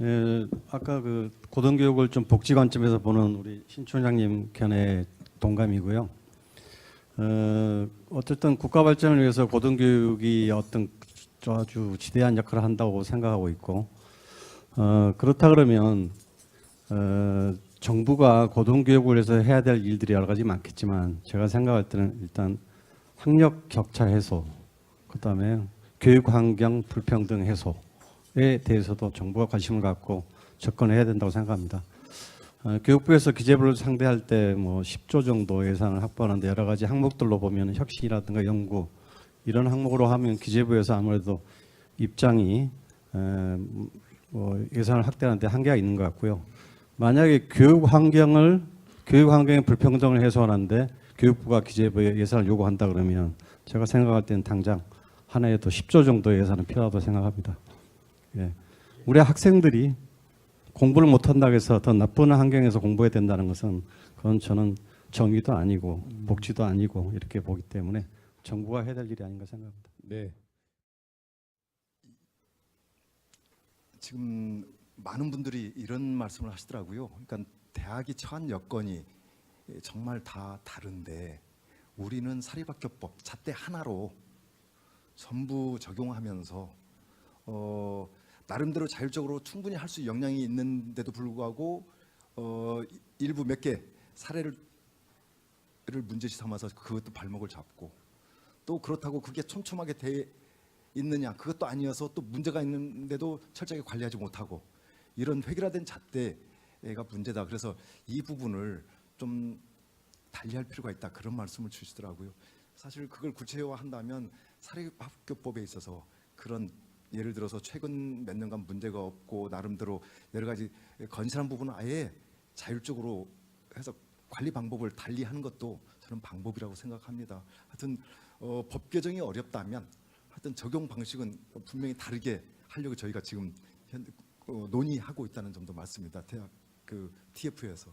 예, 아까 그 고등교육을 좀 복지 관점에서 보는 우리 신 총장님 견해 동감이고요. 어, 어쨌든 국가 발전을 위해서 고등교육이 어떤 아주 지대한 역할을 한다고 생각하고 있고, 어, 그렇다 그러면 어, 정부가 고등교육을 위해서 해야 될 일들이 여러 가지 많겠지만 제가 생각할 때는 일단 학력 격차 해소, 그다음에 교육 환경 불평등 해소 에 대해서도 정부가 관심을 갖고 접근해야 된다고 생각합니다. 어, 교육부에서 기재부를 상대할 때 뭐 10조 정도 예산을 확보하는데 여러 가지 항목들로 보면 혁신이라든가 연구 이런 항목으로 하면 기재부에서 아무래도 입장이 에, 뭐 예산을 확대하는데 한계가 있는 것 같고요. 만약에 교육 환경을 교육 환경의 불평등을 해소하는데 교육부가 기재부에 예산을 요구한다 그러면 제가 생각할 때는 당장 한 해에 또 10조 정도의 예산은 필요하다고 생각합니다. 예. 우리 학생들이 공부를 못한다고 해서 더 나쁜 환경에서 공부해야 된다는 것은 그건 저는 정의도 아니고 복지도 아니고 이렇게 보기 때문에 정부가 해야 될 일이 아닌가 생각합니다. 네. 지금 많은 분들이 이런 말씀을 하시더라고요. 그러니까 대학이 처한 여건이 정말 다 다른데 우리는 사립학교법 잣대 하나로 전부 적용하면서 어, 나름대로 자율적으로 충분히 할수 역량이 있는데도 불구하고 어, 일부 몇 개 사례를 를 문제시 삼아서 그것도 발목을 잡고 또 그렇다고 그게 촘촘하게 돼 있느냐 그것도 아니어서 또 문제가 있는데도 철저하게 관리하지 못하고 이런 획일화된 잣대가 문제다. 그래서 이 부분을 좀 달리할 필요가 있다. 그런 말씀을 주시더라고요. 사실 그걸 구체화한다면 사립학교법에 있어서 그런 예를 들어서 최근 몇 년간 문제가 없고 나름대로 여러 가지 건실한 부분은 아예 자율적으로 해서 관리 방법을 달리 하는 것도 저는 방법이라고 생각합니다. 하여튼 어, 법 개정이 어렵다면 하여튼 적용 방식은 분명히 다르게 하려고 저희가 지금 현, 어, 논의하고 있다는 점도 맞습니다. 대학 그 TF에서.